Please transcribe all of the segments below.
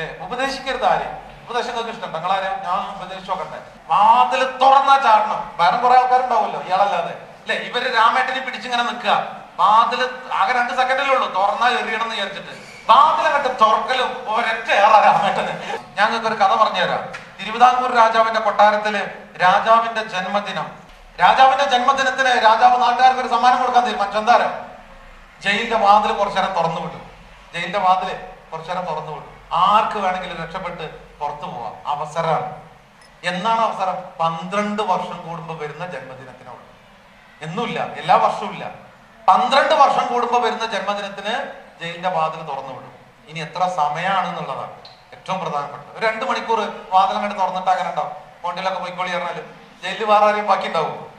അല്ലെ ഉപദേശിക്കരുത് ആരെയും നോക്കി ഇഷ്ടം. നിങ്ങളാരെ ഞാൻ ഉപദേശിച്ചു നോക്കട്ടെ വാതിൽ തുറന്നാ ചാടണം. വേറെ കുറെ ആൾക്കാരുണ്ടാവുമല്ലോ ഇയാളല്ലാതെ. അല്ലെ? ഇവർ രാമേട്ടനെ പിടിച്ചിങ്ങനെ നിൽക്കുക. വാതിൽ ആകെ രണ്ട് സെക്കൻഡല്ലേ ഉള്ളൂ. തുറന്നാ എറിയണം എന്ന് വിചാരിച്ചിട്ട് വാതിലങ്ങട്ട് തുറക്കലും ഒരൊറ്റ ഏറാ രാമേട്ടന്. നിങ്ങൾക്ക് ഒരു കഥ പറഞ്ഞുതരാം. തിരുവിതാംകൂർ രാജാവിന്റെ കൊട്ടാരത്തിൽ രാജാവിന്റെ ജന്മദിനം. രാജാവിന്റെ ജന്മദിനത്തിന് രാജാവ് നാട്ടുകാർക്ക് ഒരു സമ്മാനം കൊടുക്കാൻ തീരുമാനിച്ചു. എന്താരം ജയിലിന്റെ വാതിൽ കുറച്ചേരം തുറന്നു വിട്ടു ജയിലിന്റെ വാതിൽ കുറച്ചേരം തുറന്നു വിട്ടു ആർക്ക് വേണമെങ്കിലും രക്ഷപ്പെട്ട് പുറത്തു പോവാം. അവസരമാണ്. എന്നാണ് അവസരം? പന്ത്രണ്ട് വർഷം കൂടുമ്പോൾ വരുന്ന ജന്മദിനത്തിനോട്. എന്നുമില്ല. എല്ലാ വർഷവും ഇല്ല. പന്ത്രണ്ട് വർഷം കൂടുമ്പോൾ വരുന്ന ജന്മദിനത്തിന് ജയിലിന്റെ വാതിൽ തുറന്നു വിടും. ഇനി എത്ര സമയമാണെന്നുള്ളതാണ് ഏറ്റവും പ്രധാനപ്പെട്ടത്. ഒരു രണ്ട് മണിക്കൂർ വാതിൽ അങ്ങോട്ട് തുറന്നിട്ട് അങ്ങനെ ഉണ്ടാവും. വണ്ടിയിലൊക്കെ പോയിക്കോളി പറഞ്ഞാലും ജയിലിൽ വേറെ ആരെയും ബാക്കി ഉണ്ടാവും?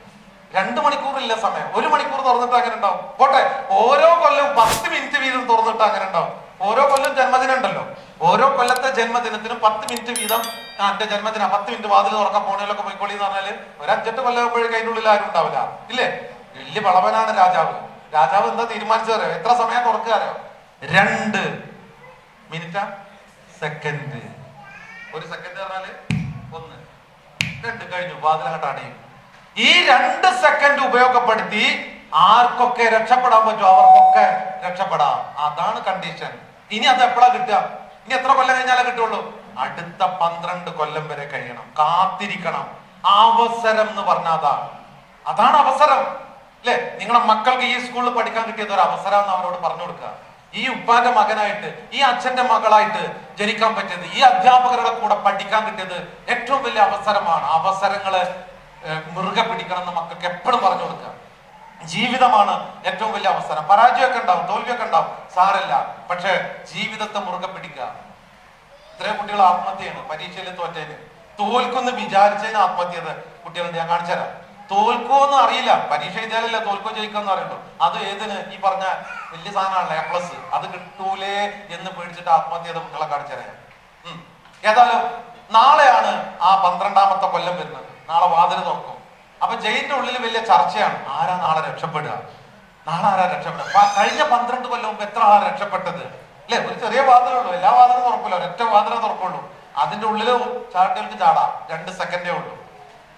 രണ്ട് മണിക്കൂറില്ല സമയം. ഒരു മണിക്കൂർ തുറന്നിട്ട് അങ്ങനെ ഉണ്ടാവും. പോട്ടെ. ഓരോ കൊല്ലവും പത്ത് മിനിറ്റ് വീതം തുറന്നിട്ട് അങ്ങനെ ഉണ്ടാവും. ഓരോ കൊല്ലം ജന്മദിനം ഉണ്ടല്ലോ ഓരോ കൊല്ലത്തെ ജന്മദിനത്തിനും പത്ത് മിനിറ്റ് വീതം എന്റെ ജന്മദിനം പത്ത് മിനിറ്റ് വാതിൽ തുറക്കാൻ പോണേലൊക്കെ പോയിക്കോളി എന്ന് പറഞ്ഞാൽ ഒരഞ്ചെട്ട് അഞ്ചെട്ട് കൊല്ലം പോയി അതിന്റെ ഉള്ളിൽ ആരും ഉണ്ടാവില്ല. ഇല്ലേ? വലിയ വളവനാണ് രാജാവ്. രാജാവ് എന്താ തീരുമാനിച്ചു അറിയോ? എത്ര സമയം തുറക്കാരോ രണ്ട് മിനിറ്റാ? സെക്കൻഡ്. ഒരു സെക്കൻഡ് പറഞ്ഞാൽ ഒന്ന്. രണ്ട് കഴിഞ്ഞു. വാതിലങ്ങട്ട് അടയും. ഈ രണ്ട് സെക്കൻഡ് ഉപയോഗപ്പെടുത്തി ആർക്കൊക്കെ രക്ഷപ്പെടാൻ പറ്റുമോ? അവർക്കൊക്കെ രക്ഷപ്പെടാം. അതാണ് കണ്ടീഷൻ ഇനി അത് എപ്പോഴാ കിട്ടുക? ഇനി എത്ര കൊല്ലം കഴിഞ്ഞാലേ കിട്ടുള്ളൂ? അടുത്ത പന്ത്രണ്ട് കൊല്ലം വരെ കഴിയണം. കാത്തിരിക്കണം. അവസരം എന്ന് പറഞ്ഞാൽ അതാണ് അതാണ് അവസരം. അല്ലെ? നിങ്ങളുടെ മക്കൾക്ക് ഈ സ്കൂളിൽ പഠിക്കാൻ കിട്ടിയത് ഒരു അവസരം എന്ന് അവരോട് പറഞ്ഞു കൊടുക്കുക. ഈ ഉപ്പാന്റെ മകനായിട്ട് ഈ അച്ഛന്റെ മകളായിട്ട് ജനിക്കാൻ പറ്റിയത് ഈ അധ്യാപകരുടെ കൂടെ പഠിക്കാൻ കിട്ടിയത് ഏറ്റവും വലിയ അവസരമാണ്. അവസരങ്ങൾ മുറുകെ പിടിക്കണം എന്ന് മക്കൾക്ക് എപ്പോഴും പറഞ്ഞു കൊടുക്കുക. ജീവിതമാണ് ഏറ്റവും വലിയ അവസരം പരാജയമൊക്കെ ഉണ്ടാവും തോൽവിയൊക്കെ ഉണ്ടാവും. സാരല്ല. പക്ഷെ ജീവിതത്തെ മുറുകെ പിടിക്കുക. ഇത്രയും കുട്ടികൾ ആത്മഹത്യയാണ്. പരീക്ഷയിൽ തോറ്റേന് തോൽക്കൊന്ന് വിചാരിച്ചതിന് ആത്മഹത്യ കുട്ടികൾ ഞാൻ കാണിച്ചു തരാം. തോൽക്കുമെന്ന് അറിയില്ല. പരീക്ഷ എഴുതിയാലല്ല തോൽക്കോ ജയിക്കുമെന്ന് അറിയണ്ടോ അത് ഏതിന്? ഈ പറഞ്ഞ വലിയ സാധനമാണല്ലോ എ പ്ലസ് അത് കിട്ടൂലേ എന്ന് പേടിച്ചിട്ട് ആത്മഹത്യ കുട്ടികളെ കാണിച്ചു തരാം. ഏതായാലും നാളെയാണ് ആ പന്ത്രണ്ടാമത്തെ കൊല്ലം വരുന്നത്. നാളെ വാതിൽ തുറക്കും. ജയിലിന്റെ ഉള്ളിൽ വലിയ ചർച്ചയാണ്. ആരാ നാളെ രക്ഷപ്പെടുക? നാളെ ആരാ രക്ഷപ്പെടുക? കഴിഞ്ഞ പന്ത്രണ്ട് കൊല്ലം മുമ്പ് എത്ര ആളാ രക്ഷപ്പെട്ടത്? അല്ലെ? ഒരു ചെറിയ വാതിലുള്ളൂ എല്ലാ വാതിലും തുറക്കില്ല ഒരൊറ്റ വാതിലേ തുറക്കുള്ളൂ. അതിന്റെ ഉള്ളിൽ ചാട്ടികൾക്ക് ചാടാം. രണ്ട് സെക്കൻഡേ ഉള്ളൂ.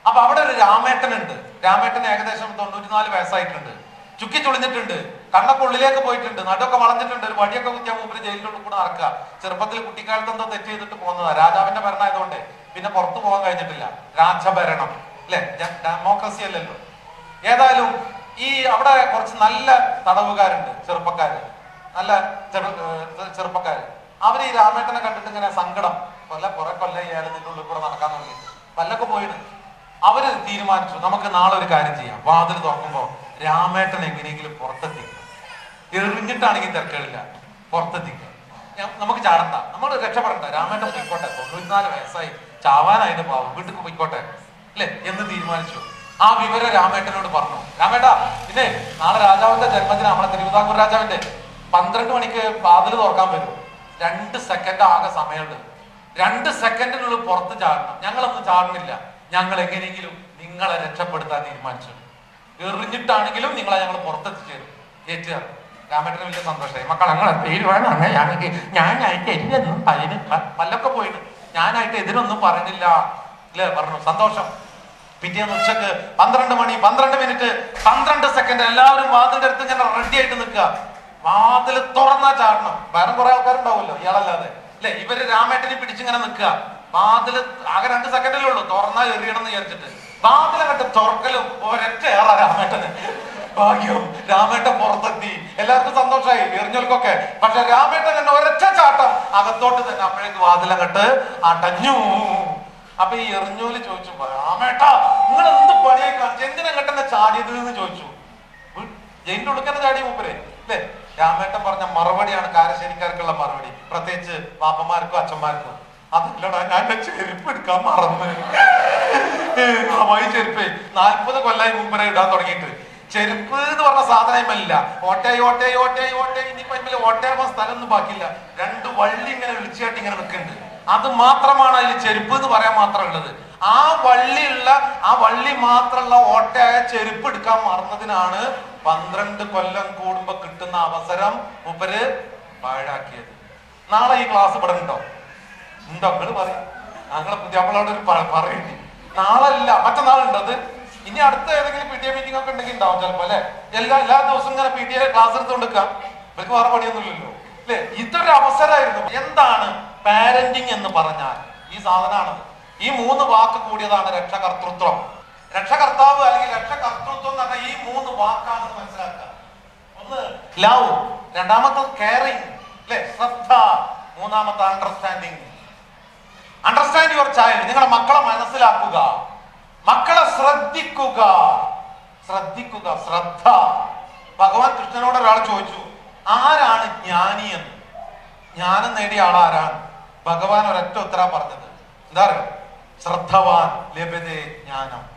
അപ്പൊ അവിടെ ഒരു രാമേട്ടൻ ഉണ്ട് രാമേട്ടൻ ഏകദേശം തൊണ്ണൂറ്റിനാല് വയസ്സായിട്ടുണ്ട്. ചുക്കി ചുളിഞ്ഞിട്ടുണ്ട്. കണ്ണൊക്കെ ഉള്ളിലേക്ക് പോയിട്ടുണ്ട്. നടുവൊക്കെ വളഞ്ഞിട്ടുണ്ട്. ഒരു വടിയൊക്കെ കുത്തിയാൽ മൂപ്പര് ജയിലിന്റെ ഉള്ളിൽ കൂടെ നടക്കുക. ചെറുപ്പത്തിൽ കുട്ടിക്കാലത്ത് എന്തോ തെറ്റ് ചെയ്തിട്ട് പോകുന്നതാ. രാജാവിന്റെ ഭരണമായതുകൊണ്ട് പിന്നെ പുറത്തു പോകാൻ കഴിഞ്ഞിട്ടില്ല. രാജഭരണം. അല്ലെ ഡെമോക്രസി അല്ലല്ലോ ഏതായാലും ഈ അവിടെ കുറച്ച് നല്ല തടവുകാരുണ്ട് ചെറുപ്പക്കാര്. നല്ല ചെറുപ്പക്കാര്. അവർ ഈ രാമേട്ടനെ കണ്ടിട്ട് ഇങ്ങനെ സങ്കടം കൊല്ല കുറെ കൊല്ലം ഇയാൾ നിന്റെ ഉള്ളിൽ കൂടെ നടക്കാൻ തുടങ്ങി. പല്ലൊക്കെ പോയിട്ട് അവർ തീരുമാനിച്ചു നമുക്ക് നാളെ ഒരു കാര്യം ചെയ്യാം. വാതിൽ തുറക്കുമ്പോ രാമേട്ടൻ എങ്ങനെയെങ്കിലും പുറത്തെത്തിക്കും. എറിഞ്ഞിട്ടാണെങ്കിൽ തിരക്കേടില്ല. പുറത്തെത്തിക്കുക നമുക്ക് ചാടണ്ട. നമ്മൾ രക്ഷപ്പെടണ്ട. രാമേട്ടൻ പോയിക്കോട്ടെ. തൊണ്ണൂറ്റിനാല് വയസ്സായി. ചാവാനായിട്ട് പാവം. വീട്ടിൽ പോയിക്കോട്ടെ. അല്ലെ എന്ന് തീരുമാനിച്ചു. ആ വിവരം രാമേട്ടനോട് പറഞ്ഞു. രാമേട്ട പിന്നെ നാളെ രാജാവിന്റെ ജന്മദിനം നമ്മളെ തിരുവിതാംകൂർ രാജാവിന്റെ പന്ത്രണ്ട് മണിക്ക് വാതിൽ തുറക്കാൻ വരും. രണ്ട് സെക്കൻഡ് ആകെ സമയമുണ്ട്. രണ്ട് സെക്കൻഡിനുള്ളിൽ പുറത്ത് ചാടണം. ഞങ്ങളൊന്നും ചാടുന്നില്ല. ഞങ്ങൾ എങ്ങനെയെങ്കിലും നിങ്ങളെ രക്ഷപ്പെടുത്താൻ തീരുമാനിച്ചു. എറിഞ്ഞിട്ടാണെങ്കിലും നിങ്ങളെ ഞങ്ങൾ പുറത്തെത്തിച്ചേരും. ഏറ്റുക രാമേട്ടന് വലിയ സന്തോഷമായി. മക്കൾ ഞങ്ങളെ തീരുമാനമാണ് ഞാനെങ്കിൽ ഞാനായിട്ട് എതിരൊന്നും പറയുന്ന പല്ലൊക്കെ പോയിട്ട് ഞാനായിട്ട് എതിരൊന്നും പറഞ്ഞില്ല. ഇല്ലേ പറഞ്ഞു. സന്തോഷം. പിറ്റേന്ന് ഉച്ചയ്ക്ക് പന്ത്രണ്ട് മണി പന്ത്രണ്ട് മിനിറ്റ് പന്ത്രണ്ട് സെക്കൻഡ് എല്ലാവരും വാതിന്റെ അടുത്ത് ഇങ്ങനെ റെഡി ആയിട്ട് നിൽക്കുക. വാതിൽ തുറന്നാ ചാടണം. വേറെ കുറെ ആൾക്കാരുണ്ടാവുമല്ലോ ഇയാളല്ലാതെ. അല്ലെ? ഇവർ രാമേട്ടനെ പിടിച്ചിങ്ങനെ നിൽക്കുക. വാതിൽ ആകെ രണ്ട് സെക്കൻഡല്ലേ ഉള്ളൂ. തുറന്നാ എറിയണം എന്ന് വിചാരിച്ചിട്ട്. വാതിലങ്ങട്ട് തുറക്കലും ഒരൊറ്റ ഏറാ രാമേട്ടന്. ഭാഗ്യം. രാമേട്ടൻ പുറത്തെത്തി. എല്ലാവർക്കും സന്തോഷമായി എറിഞ്ഞോൽക്കൊക്കെ പക്ഷെ രാമേട്ടൻ തന്നെ ഒരൊറ്റ ചാട്ടം. അകത്തോട്ട് തന്നെ അപ്പോഴേക്ക് വാതിലങ്ങട്ട് അടഞ്ഞു. അപ്പൊ ഈ എറിഞ്ഞോൽ ചോദിച്ചു രാമേട്ടാ നിങ്ങൾ എന്ത് പണിയെ കാണിച്ചു എന്തിനാ എന്തിനങ്ങട്ടെന്നെ ചാടിയത് എന്ന് ചോദിച്ചു. ജയിലിന്റെ ഉടുക്കന്നെ ചാടി മൂപ്പരെ അല്ലേ? രാമേട്ടൻ പറഞ്ഞ മറുപടിയാണ് കാരശ്ശേരിക്കാർക്കുള്ള മറുപടി. പ്രത്യേകിച്ച് പാപ്പന്മാർക്കും അച്ഛന്മാർക്കും. അതല്ലടാ ഞാൻ ചെരുപ്പ് എടുക്കാൻ മറന്ന്. അമ്മായി ചെരുപ്പ് നാൽപ്പത് കൊല്ലായി മൂപ്പരെ ഇടാൻ തുടങ്ങിയിട്ട്. ചെരുപ്പ് എന്ന് പറഞ്ഞ സാധനമല്ല ഓട്ടേ ഓട്ടേ ഓട്ടേ ഓട്ടേ ഇനിയിപ്പോ ഓട്ടേ സ്ഥലം സ്ഥലമൊന്നും ബാക്കിയില്ല. രണ്ട് വള്ളി ഇങ്ങനെ വിളിച്ചായിട്ട് ഇങ്ങനെ നിൽക്കുന്നുണ്ട് അത് മാത്രമാണ് അതിൽ ചെരുപ്പ് എന്ന് പറയാൻ മാത്രം ഉള്ളത്. ആ വള്ളിയുള്ള ആ വള്ളി മാത്രമുള്ള ഓട്ടയായ ചെരുപ്പ് എടുക്കാൻ മറന്നതിനാണ് പന്ത്രണ്ട് കൊല്ലം കൂടുമ്പോ കിട്ടുന്ന അവസരം മൂപ്പര് പാഴാക്കിയത്. നാളെ ഈ ക്ലാസ് ഇവിടെ ഉണ്ടോ? ഉണ്ടോ? നിങ്ങൾ പറയും. ഞങ്ങളെ പുതിയാപ്പിളോട് ഒരു പറയണ്ടി നാളെ നാളല്ല മറ്റന്നാളുണ്ടത് ഇനി അടുത്ത ഏതെങ്കിലും പി ടി എ മീറ്റിംഗ് ഒക്കെ ഉണ്ടെങ്കിൽ ഉണ്ടാവും ചിലപ്പോ അല്ലെ? എല്ലാ എല്ലാ ദിവസവും ഇങ്ങനെ പി ടി എ ക്ലാസ് എടുത്തുകൊണ്ടിരിക്കാം. ഇവർക്ക് വേറെ പണിയൊന്നുമില്ലല്ലോ. അല്ലെ? ഇതൊരു അവസരമായിരുന്നു. എന്താണ് പാരന്റിങ് എന്ന് പറഞ്ഞാൽ ഈ സാധനമാണ് ഈ മൂന്ന് വാക്ക് കൂടിയതാണ് രക്ഷകർത്തൃത്വം. രക്ഷകർത്താവ് അല്ലെങ്കിൽ രക്ഷകർത്തൃത്വം എന്ന് പറഞ്ഞാൽ ഈ മൂന്ന് വാക്കാണെന്ന് മനസ്സിലാക്കുക. ഒന്ന് ലവ് രണ്ടാമത്തെ കെയറിങ് അല്ലെ? ശ്രദ്ധ. മൂന്നാമത്തെ അണ്ടർസ്റ്റാൻഡിങ് അണ്ടർസ്റ്റാൻഡ് യുവർ ചൈൽഡ് നിങ്ങളുടെ മക്കളെ മനസ്സിലാക്കുക. മക്കളെ ശ്രദ്ധിക്കുക. ശ്രദ്ധിക്കുക. ശ്രദ്ധ. ഭഗവാൻ കൃഷ്ണനോട് ഒരാൾ ചോദിച്ചു ആരാണ് ജ്ഞാനി എന്ന് ജ്ഞാനം നേടിയ ആളാരാണ്? ഭഗവാൻ ഒരൊറ്റ ഉത്തരം പറഞ്ഞത്. എന്താ അറിയോ? ശ്രദ്ധവാൻ ലഭ്യതേ ജ്ഞാനം.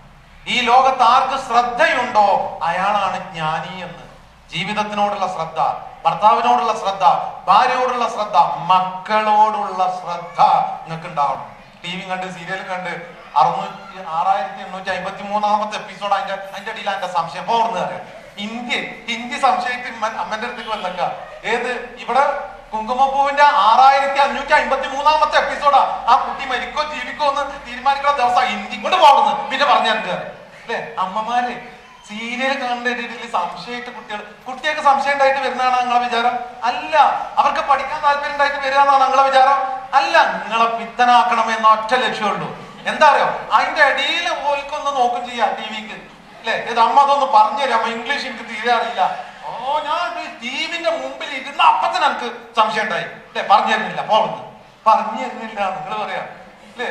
ഈ ലോകത്ത് ആർക്ക് ശ്രദ്ധയുണ്ടോ അയാളാണ് ജ്ഞാനി എന്ന്. ജീവിതത്തിനോടുള്ള ശ്രദ്ധ ഭർത്താവിനോടുള്ള ശ്രദ്ധ ഭാര്യയോടുള്ള ശ്രദ്ധ മക്കളോടുള്ള ശ്രദ്ധ നിങ്ങൾക്ക് ഉണ്ടാവണം ടി വി കണ്ട് സീരിയൽ കണ്ട് അറുന്നൂറ്റി ആറായിരത്തി എണ്ണൂറ്റി അമ്പത്തി മൂന്നാമത്തെ എപ്പിസോഡ് അതിന്റെ അതിന്റെ അടിയിൽ അതിന്റെ സംശയം. ഓർന്നു ഹിന്ദി ഹിന്ദി സംശയത്തിൽ അമ്മന്റെ അടുത്തേക്ക് വന്നേക്ക. ഏത്? ഇവിടെ കുങ്കുമപ്പൂവിന്റെ ആറായിരത്തി അഞ്ഞൂറ്റി അമ്പത്തി മൂന്നാമത്തെ എപ്പിസോഡാ ആ കുട്ടി മരിക്കോ ജീവിക്കോ എന്ന് തീരുമാനിക്കുന്ന ദിവസം ഇന്ത്യ കൊണ്ട് പോകുന്നു പിന്നെ പറഞ്ഞു അല്ലേ? അമ്മമാര് സീരിയൽ കണ്ടിട്ട് രീതിയിൽ സംശയമായിട്ട് കുട്ടികൾ കുട്ടികൾക്ക് സംശയം ഉണ്ടായിട്ട് വരുന്നതാണ് നിങ്ങളെ വിചാരം? അല്ല. അവർക്ക് പഠിക്കാൻ താല്പര്യം ഉണ്ടായിട്ട് വരിക എന്നാണ് നിങ്ങളെ വിചാരം? അല്ല. നിങ്ങളെ പിത്തനാക്കണം എന്ന ഒറ്റ ലക്ഷ്യമുള്ളൂ എന്താ അറിയോ അതിന്റെ അടിയിൽ ഓൽക്കൊന്ന് നോക്കും ചെയ്യാം ടി വിക്ക്. അല്ലെ? ഇത് അമ്മ അതൊന്ന് പറഞ്ഞു തരാം അമ്മ ഇംഗ്ലീഷ് എനിക്ക് തീരെ അറിയില്ല. ഓ ഞാൻ ടീമിന്റെ മുമ്പിൽ ഇരുന്ന അപ്പത്തിന് എനിക്ക് സംശയം ഉണ്ടായി. അല്ലെ പറഞ്ഞു തരുന്നില്ല പോകുന്നു പറഞ്ഞു തരുന്നില്ല നിങ്ങൾ പറയാ. അല്ലേ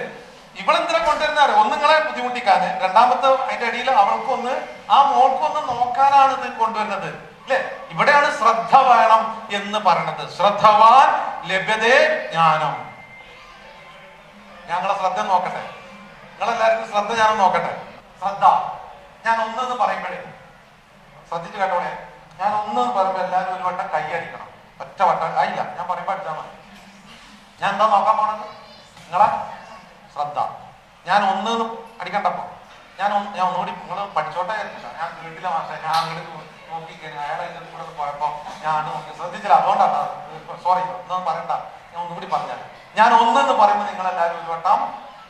ഇവളെന്തിനാ കൊണ്ടുവരുന്നാറ് ഒന്ന് നിങ്ങളെ ബുദ്ധിമുട്ടിക്കാന് രണ്ടാമത്തെ അതിന്റെ അടിയിൽ അവൾക്കൊന്ന് ആ മോൾക്കൊന്ന് നോക്കാനാണ് ഇത് കൊണ്ടുവരുന്നത്. അല്ലെ ഇവിടെയാണ് ശ്രദ്ധ വേണം എന്ന് പറയണത്. ശ്രദ്ധവാൻ ലഭ്യതേ ജ്ഞാനം. ഞങ്ങളെ ശ്രദ്ധ നോക്കട്ടെ. നിങ്ങളെല്ലാവർക്കും ശ്രദ്ധ ഞാനൊന്ന് നോക്കട്ടെ. ശ്രദ്ധ. ഞാൻ ഒന്നെന്ന് പറയുമ്പോഴേ ശ്രദ്ധിച്ചു കേട്ടോളെ. ഞാൻ ഒന്ന് പറയുമ്പോൾ എല്ലാവരും ഒരു വട്ടം കൈ അടിക്കണം. ഒറ്റ വട്ടം. ആയില്ല ഞാൻ പറയുമ്പോൾ അടിച്ചാൽ മതി. ഞാൻ എന്താ നോക്കാൻ പോണത്? നിങ്ങളെ ശ്രദ്ധ. ഞാൻ ഒന്ന് അടിക്കണ്ടപ്പോ. ഞാൻ ഞാൻ ഒന്നുകൂടി നിങ്ങൾ പഠിച്ചോട്ടെ ഞാൻ വീട്ടിലെ മാഷ ഞാൻ അങ്ങോട്ട് നോക്കി അയാളെ കൂടെ പോയപ്പോ ഞാൻ നോക്കി. ശ്രദ്ധിച്ചില്ല. അതുകൊണ്ടാണ് സോറി. ഒന്നും പറയണ്ട. ഞാൻ ഒന്നുകൂടി പറഞ്ഞാൽ ഞാൻ ഒന്നെന്ന് പറയുമ്പോൾ നിങ്ങൾ എല്ലാവരും ഒരു വട്ടം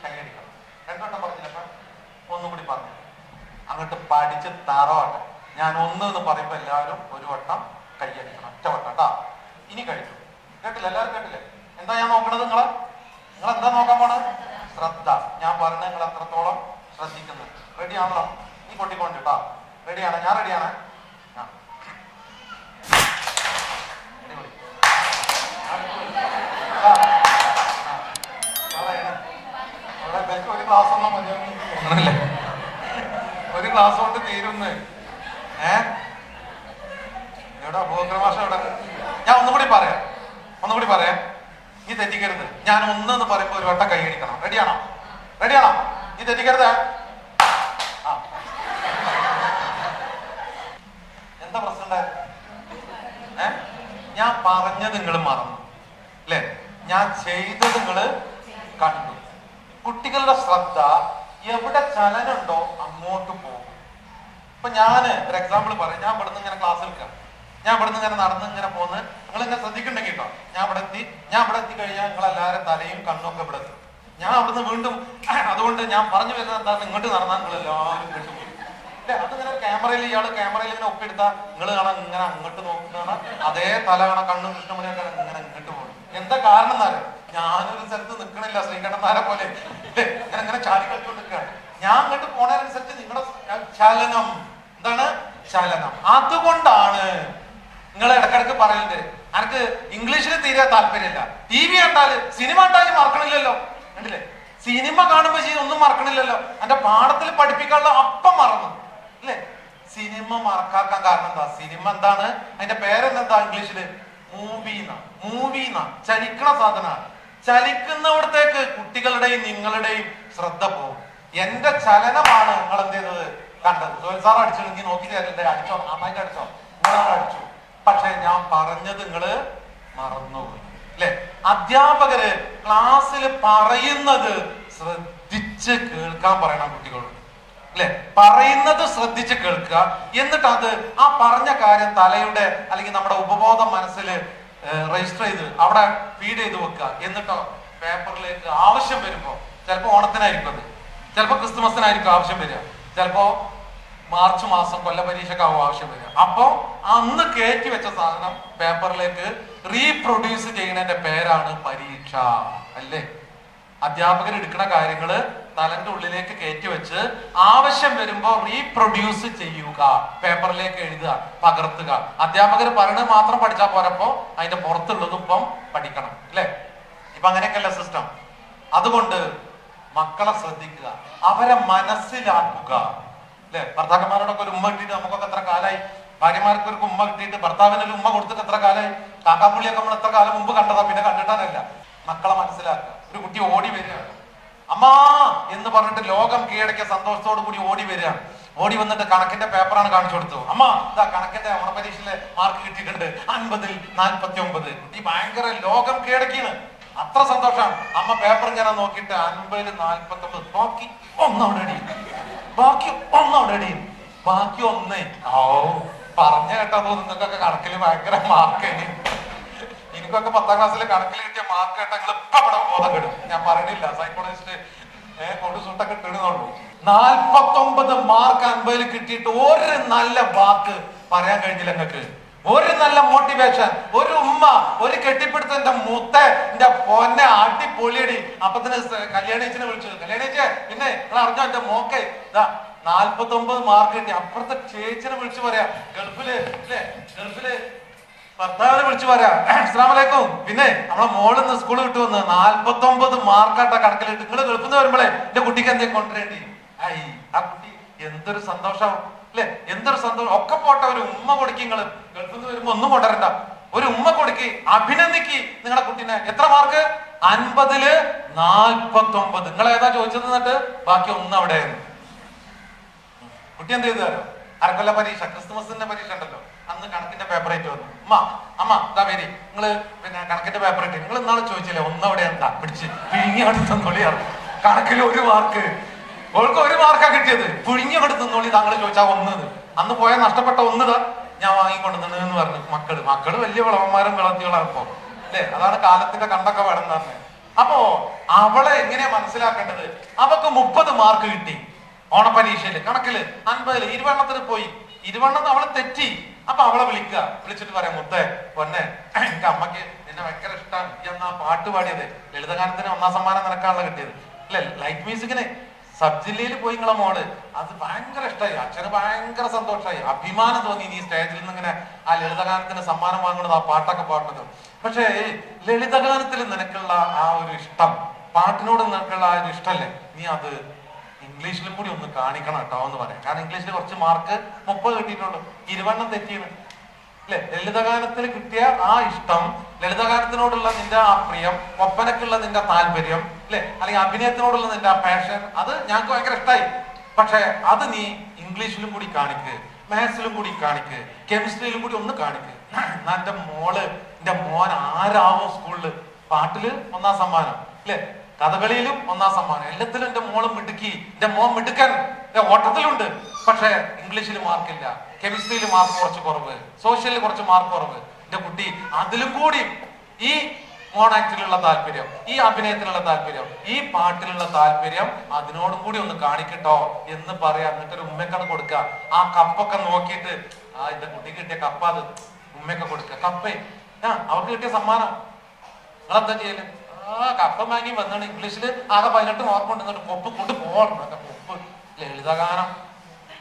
കൈയടിക്കണം രണ്ടു വട്ടം പറഞ്ഞില്ല. ഒന്നും കൂടി പറഞ്ഞു. അങ്ങോട്ട് പഠിച്ച് താറോട്ടെ ഞാൻ ഒന്ന് എന്ന് പറയുമ്പോൾ എല്ലാവരും ഒരു വട്ടം കൈയടിക്കണം ഒറ്റ വട്ടം കേട്ടാ ഇനി കഴിച്ചു കേട്ടില്ല? എല്ലാവരും കേട്ടില്ലേ? എന്താ ഞാൻ നോക്കണത് നിങ്ങളെ? നിങ്ങൾ എന്താ നോക്കാൻ പോണത്? ശ്രദ്ധ. ഞാൻ പറഞ്ഞ നിങ്ങൾ എത്രത്തോളം ശ്രദ്ധിക്കുന്നത് റെഡി ആണല്ലോ? നീ കൊട്ടിക്കൊണ്ട് കേട്ടാ റെഡിയാണ് ഞാൻ റെഡിയാണ്. ഒരു ക്ലാസ് ഒന്നും ഒരു ക്ലാസ് കൊണ്ട് തീരുന്ന്. ഏ? എവിടെ ഭൂഗ്രമാഷം എവിടെ? ഞാൻ ഒന്നുകൂടി പറയാം. ഒന്നുകൂടി പറയാം. നീ തെറ്റിക്കരുത്. ഞാൻ ഒന്നെന്ന് പറയുമ്പോ ഒരു വട്ടം കൈയടിക്കണം റെഡിയാണോ റെഡിയാണോ നീ തെറ്റിക്കരുത്? എന്താ പ്രശ്നം ഞാൻ പറഞ്ഞത് നിങ്ങൾ മറന്നു. അല്ലേ ഞാൻ ചെയ്തത് നിങ്ങൾ കണ്ടു. കുട്ടികളുടെ ശ്രദ്ധ എവിടെ ചലനുണ്ടോ അങ്ങോട്ട് പോകും. ഇപ്പൊ ഞാൻ ഒരു എക്സാമ്പിൾ പറയാം. ഞാൻ ഇവിടുന്ന് ഇങ്ങനെ ക്ലാസ് എടുക്കാം. ഞാൻ ഇവിടുന്ന് ഇങ്ങനെ നടന്ന് ഇങ്ങനെ പോന്ന്. നിങ്ങൾ ഇങ്ങനെ ശ്രദ്ധിക്കണ്ടെങ്കിൽ കേട്ടോ ഞാൻ ഇവിടെ എത്തി. ഞാൻ ഇവിടെ എത്തി കഴിഞ്ഞാൽ നിങ്ങൾ എല്ലാവരും തലയും കണ്ണൊക്കെ ഇവിടെ എത്തും. ഞാൻ അവിടുന്ന് വീണ്ടും അതുകൊണ്ട് ഞാൻ പറഞ്ഞു വരുന്നത് എന്താണ് ഇങ്ങോട്ട് നടന്നാൽ നിങ്ങൾ എല്ലാവരും പോയി അല്ലെ അതിങ്ങനെ ക്യാമറയിൽ ഇയാൾ ക്യാമറയിൽ ഇങ്ങനെ ഒപ്പിയെടുത്താൽ നിങ്ങൾ കാണാൻ ഇങ്ങനെ അങ്ങോട്ട് നോക്കുന്നതാണ്. അതേ തല കാണാൻ കണ്ണും കൃഷ്ണമണി ഇങ്ങനെ ഇങ്ങോട്ട് പോകും. എന്താ കാരണം എന്നാലും ഞാനൊരു സ്ഥലത്ത് നിൽക്കണില്ല ശ്രീകണ്ഠനാരെ പോലെ. ഇങ്ങനെ ചാടി കളിച്ചുകൊണ്ട് നിൽക്കുകയാണ് ഞാൻ കണ്ട് പോണതിനനുസരിച്ച് നിങ്ങളുടെ ചലനം എന്താണ്? ചലനം അതുകൊണ്ടാണ് നിങ്ങൾ ഇടക്കിടക്ക് പറയുന്നത് എനിക്ക് ഇംഗ്ലീഷിൽ തീരെ താല്പര്യമില്ല. ടി വി കണ്ടാൽ സിനിമ കണ്ടാലും മറക്കണില്ലല്ലോ. കണ്ടില്ലേ? സിനിമ കാണുമ്പോൾ ചെയ്ത് ഒന്നും മറക്കണില്ലല്ലോ. എന്റെ പാഠത്തിൽ പഠിപ്പിക്കാനുള്ള അപ്പം മറന്നു. അല്ലേ? സിനിമ മറക്കാക്കാൻ കാരണം എന്താ? സിനിമ എന്താണ്? അതിന്റെ പേരെന്താ ഇംഗ്ലീഷിൽ? മൂവിന്ന മൂവിന്ന ചലിക്കണ സാധന. ചലിക്കുന്നവിടത്തേക്ക് കുട്ടികളുടെയും നിങ്ങളുടെയും ശ്രദ്ധ പോകും. എന്റെ ചലനമാണ് നിങ്ങൾ എന്ത് ചെയ്തത്? കണ്ടത്. സോയിൽ സാർ അടിച്ചില്ലെങ്കിൽ നോക്കി തരണ്ടേ അടിച്ചോ നന്നായിട്ട് അടിച്ചോ. നിങ്ങളാണ് അടിച്ചു? പക്ഷെ ഞാൻ പറഞ്ഞത് നിങ്ങൾ മറന്നുപോയി. അല്ലെ? അധ്യാപകര് ക്ലാസ്സിൽ പറയുന്നത് ശ്രദ്ധിച്ച് കേൾക്കാൻ പറയണം കുട്ടികളോട്. അല്ലെ? പറയുന്നത് ശ്രദ്ധിച്ച് കേൾക്കുക. എന്നിട്ട് അത് ആ പറഞ്ഞ കാര്യം തലയുടെ അല്ലെങ്കിൽ നമ്മുടെ ഉപബോധ മനസ്സിൽ രജിസ്റ്റർ ചെയ്ത് അവിടെ ഫീഡ് ചെയ്ത് വെക്കുക. എന്നിട്ടോ പേപ്പറിലേക്ക് ആവശ്യം വരുമ്പോ. ചിലപ്പോ ഓണത്തിനായിരിക്കും അത്. ചിലപ്പോ ക്രിസ്തുമസിനായിരിക്കും ആവശ്യം വരിക. ചിലപ്പോ മാർച്ച് മാസം കൊല്ല പരീക്ഷക്കാവും ആവശ്യം വരിക. അപ്പോ അന്ന് കയറ്റി വെച്ച സാധനം പേപ്പറിലേക്ക് റീപ്രൊഡ്യൂസ് ചെയ്യുന്നതിന്റെ പേരാണ് പരീക്ഷ. അല്ലേ? അധ്യാപകർ എടുക്കുന്ന കാര്യങ്ങൾ തലന്റെ ഉള്ളിലേക്ക് കയറ്റി വെച്ച് ആവശ്യം വരുമ്പോൾ റീപ്രൊഡ്യൂസ് ചെയ്യുക. പേപ്പറിലേക്ക് എഴുതുക പകർത്തുക. അധ്യാപകർ പറയണത് മാത്രം പഠിച്ചാൽ പോരപ്പോ അതിന്റെ പുറത്തുള്ളതും ഇപ്പം പഠിക്കണം. അല്ലേ? ഇപ്പൊ അങ്ങനെയൊക്കെയല്ല സിസ്റ്റം അതുകൊണ്ട് മക്കളെ ശ്രദ്ധിക്കുക അവരെ മനസ്സിലാക്കുക. അല്ലെ? ഭർത്താക്കന്മാരോടൊക്കെ ഒരു ഉമ്മ കിട്ടിയിട്ട് നമുക്കൊക്കെ എത്ര കാലായി? ഭാര്യമാർക്ക് ഒരു ഉമ്മ കിട്ടിയിട്ട് ഭർത്താവിന് ഒരു ഉമ്മ കൊടുത്തിട്ട് എത്ര കാലായി? കാക്കാപ്പുള്ളിയൊക്കെ നമ്മൾ എത്ര കാലം മുമ്പ് കണ്ടതാ? പിന്നെ കണ്ടിട്ടാനല്ല മക്കളെ മനസ്സിലാക്കുക. ഒരു കുട്ടി ഓടി വരികയാണ്. അമ്മാ! എന്ന് പറഞ്ഞിട്ട് ലോകം കീഴടക്കിയ സന്തോഷത്തോടു കൂടി ഓടി വരികയാണ്. ഓടി വന്നിട്ട് കണക്കിന്റെ പേപ്പറാണ് കാണിച്ചു കൊടുത്തു അമ്മ ഇതാ കണക്കിന്റെ ഓണ പരീക്ഷയിലെ മാർക്ക് കിട്ടിയിട്ടുണ്ട്. അൻപതിൽ നാൽപ്പത്തി ഒമ്പത് കുട്ടി ഭയങ്കര ലോകം കീഴടക്കിയാണ്. അത്ര സന്തോഷമാണ് അമ്മ പേപ്പർ ഇങ്ങനെ നോക്കിയിട്ട് അൻപതിൽ നാൽപ്പത്തി ഒമ്പത് ബാക്കി ഒന്നവിടെ അടി ബാക്കി ഒന്നവിടെ അടി ബാക്കി ഒന്ന്. ഓ പറഞ്ഞ കേട്ടോ നിങ്ങൾക്കൊക്കെ കണക്കിൽ ഭയങ്കര മാർക്ക് എനിക്കൊക്കെ പത്താം ക്ലാസ്സിൽ കണക്കിൽ കിട്ടിയ മാർക്ക് കേട്ടാ നിങ്ങൾ ഇപ്പൊ ഇവിടെ ബോധം കെടും. ഞാൻ പറയണില്ല. സൈക്കോളജിസ്റ്റ് ഏഹ് കൊണ്ട് സുട്ടൊക്കെ ഇട്ടിടുന്നുള്ളൂ. നാൽപ്പത്തൊമ്പത് മാർക്ക് അൻപതിൽ കിട്ടിയിട്ട് ഒരു നല്ല വാക്ക് പറയാൻ കഴിഞ്ഞില്ല നിങ്ങൾക്ക്. ഒരു നല്ല മോട്ടിവേഷൻ ഒരു ഉമ്മ ഒരു കെട്ടിപ്പിടുത്തന്റെ മുത്ത എന്റെ പൊന്നെ അടിപൊളിയടി. അപ്പൊ തന്നെ കല്യാണേച്ചിനെ വിളിച്ചു. കല്യാണേച്ചേ പിന്നെ നിങ്ങൾ അറിഞ്ഞോ എന്റെ മോക്കെ? ഇതാ നാൽപ്പത്തി ഒമ്പത് മാർക്ക് കിട്ടി. അപ്പുറത്തെ ചേച്ചിനെ വിളിച്ചു പറയാ. ഗൾഫിൽ അല്ലേ? ഗൾഫിൽ ഭർത്താവിനെ വിളിച്ചു പറയാ. പിന്നെ നമ്മളെ മോളിൽ നിന്ന് സ്കൂളിൽ വിട്ടു വന്ന് നാൽപ്പത്തി ഒമ്പത് മാർക്കാട്ട കണക്കിലിട്ട്. നിങ്ങൾ ഗൾഫിൽ നിന്ന് വരുമ്പോഴേ എന്റെ കുട്ടിക്ക് എന്തേ കൊണ്ടുവരേണ്ടി? ഐ ആ കുട്ടി എന്തൊരു സന്തോഷം. അല്ലെ? എന്തൊരു സന്തോഷം. ഒക്കെ പോട്ടെ ഒരു ഉമ്മ കൊടുക്കി നിങ്ങൾ ഗൾഫിൽ നിന്ന് വരുമ്പോ ഒന്നും കൊണ്ടരണ്ട ഒരു ഉമ്മ കൊടുക്കി അഭിനന്ദിക്ക് നിങ്ങളെ കുട്ടീനെ. എത്ര മാർക്ക് അൻപതിൽ നാൽപ്പത്തി ഒമ്പത് നിങ്ങൾ ഏതാ ചോദിച്ചത് എന്നിട്ട്? ബാക്കി ഒന്ന് അവിടെ കുട്ടി എന്ത് ചെയ്തു അരക്കൊല്ല പരീക്ഷ ക്രിസ്തുമസിന്റെ പരീക്ഷ ഉണ്ടല്ലോ. അന്ന് കണക്കിന്റെ പേപ്പർ ആയിട്ട് വന്നു. അമ്മ അമ്മ ഇതാ പേര് നിങ്ങൾ പിന്നെ കണക്കിന്റെ പേപ്പർ ആയിട്ട് നിങ്ങൾ ഇന്നാളെ ചോദിച്ചില്ലേ? ഒന്നവിടെ എന്താ പിടിച്ച്. പിഴിഞ്ഞ് തന്നോളിയാണ് കണക്കിൽ ഒരു മാർക്ക് ഓൾക്ക് ഒരു മാർക്കാ കിട്ടിയത്. പുഴിഞ്ഞി അവിടെ തന്നോളി താങ്കൾ ചോദിച്ചാ ഒന്നത്. അന്ന് പോയ നഷ്ടപ്പെട്ട ഒന്നത് ഞാൻ വാങ്ങിക്കൊണ്ടുന്നത് എന്ന് പറഞ്ഞു. മക്കൾ മക്കൾ വലിയ വിളവന്മാരും വിളത്തികളാണ് ഇപ്പോ അല്ലേ? അതാണ് കാലത്തിന്റെ കണ്ടൊക്കെ വേണം തന്നെ. അപ്പോ അവളെ എങ്ങനെയാ മനസ്സിലാക്കേണ്ടത്? അവക്ക് മുപ്പത് മാർക്ക് കിട്ടി ഓണപരീക്ഷയിൽ കണക്കിൽ അൻപതിൽ ഇരുവണ്ണത്തിന് പോയി. ഇരുവണ്ണത്ത് അവൾ തെറ്റി. അപ്പൊ അവളെ വിളിക്കുക. വിളിച്ചിട്ട് പറയാം മുത്തേ പൊന്നെ എന്റെ അമ്മയ്ക്ക് നിന്നെ ഭയങ്കര ഇഷ്ടമാണ് ഈ എന്നാ പാട്ട് പാടിയത്? ലളിതഗാനത്തിന് ഒന്നാം സമ്മാനം നിനക്കാണല്ലോ കിട്ടിയത്. അല്ലെ? ലൈറ്റ് മ്യൂസിക്കിന് സബ് ജില്ലയിൽ പോയി നിങ്ങളെ മോൾ. അത് ഭയങ്കര ഇഷ്ടമായി അച്ഛന് ഭയങ്കര സന്തോഷമായി അഭിമാനം തോന്നി നീ സ്റ്റേജിൽ നിന്ന് ഇങ്ങനെ ആ ലളിതഗാനത്തിന് സമ്മാനം വാങ്ങുന്നത് ആ പാട്ടൊക്കെ പാടുന്നത്. പക്ഷേ ലളിതഗാനത്തിൽ നിനക്കുള്ള ആ ഒരു ഇഷ്ടം പാട്ടിനോട് നിനക്കുള്ള ആ ഒരു ഇഷ്ടമല്ലേ നീ അത് ഇംഗ്ലീഷിലും കൂടി ഒന്ന് കാണിക്കണം കേട്ടോ എന്ന് പറയാം. കാരണം ഇംഗ്ലീഷിൽ കുറച്ച് മാർക്ക് മുപ്പത് കിട്ടിയിട്ടുള്ളൂ. ഇരുവണ്ണം തെറ്റിയാണ് അല്ലെ? ലളിതഗാനത്തിൽ കിട്ടിയ ആ ഇഷ്ടം ലളിതഗാനത്തിനോടുള്ള നിന്റെ ആ പ്രിയം ഒപ്പനക്കുള്ള നിന്റെ താല്പര്യം അല്ലെ അല്ലെങ്കിൽ അഭിനയത്തിനോടുള്ള നിന്റെ ആ പാഷൻ അത് ഞങ്ങൾക്ക് ഭയങ്കര ഇഷ്ടമായി പക്ഷെ അത് നീ ഇംഗ്ലീഷിലും കൂടി കാണിക്ക് മാത്സിലും കൂടി കാണിക്ക് കെമിസ്ട്രിയിലും കൂടി ഒന്ന് കാണിക്ക്. എന്റെ മോൾ എന്റെ മോൻ ആരാവോ സ്കൂളിൽ പാട്ടിൽ ഒന്നാം സമ്മാനം അല്ലെ കഥകളിയിലും ഒന്നാം സമ്മാനം. എല്ലാത്തിലും എന്റെ മോൾ മിടുക്കി എന്റെ മോൻ മിടുക്കൻ. ഓട്ടത്തിലുണ്ട്. പക്ഷെ ഇംഗ്ലീഷിൽ മാർക്കില്ല കെമിസ്ട്രിയിൽ മാർക്ക് കുറച്ച് കുറവ്. സോഷ്യലിൽ കുറച്ച് മാർക്ക് കുറവ്. എന്റെ കുട്ടി അതിലും കൂടി ഈ മോണാക്ടിലുള്ള താല്പര്യം ഈ അഭിനയത്തിനുള്ള താല്പര്യം ഈ പാട്ടിലുള്ള താല്പര്യം അതിനോടും കൂടി ഒന്ന് കാണിക്കട്ടോ എന്ന് പറയാ. എന്നിട്ട് ഒരു ഉമ്മക്കാണ് കൊടുക്കുക. ആ കപ്പൊക്കെ നോക്കിയിട്ട് ആ എന്റെ കുട്ടിക്ക് കിട്ടിയ കപ്പ അത്. ഉമ്മയൊക്കെ കൊടുക്കുക. കപ്പേ. ആ അവർക്ക് കിട്ടിയ സമ്മാനം. നിങ്ങളെന്താ ചെയ്യൽ? ആ കപ്പ വാങ്ങി വന്നാണ് ഇംഗ്ലീഷിൽ ആകെ പതിനെട്ട് ഉണ്ട്. എന്നിട്ട് കൊപ്പ് കൊണ്ട് പോകണം. കൊപ്പ്. ലളിതഗാനം.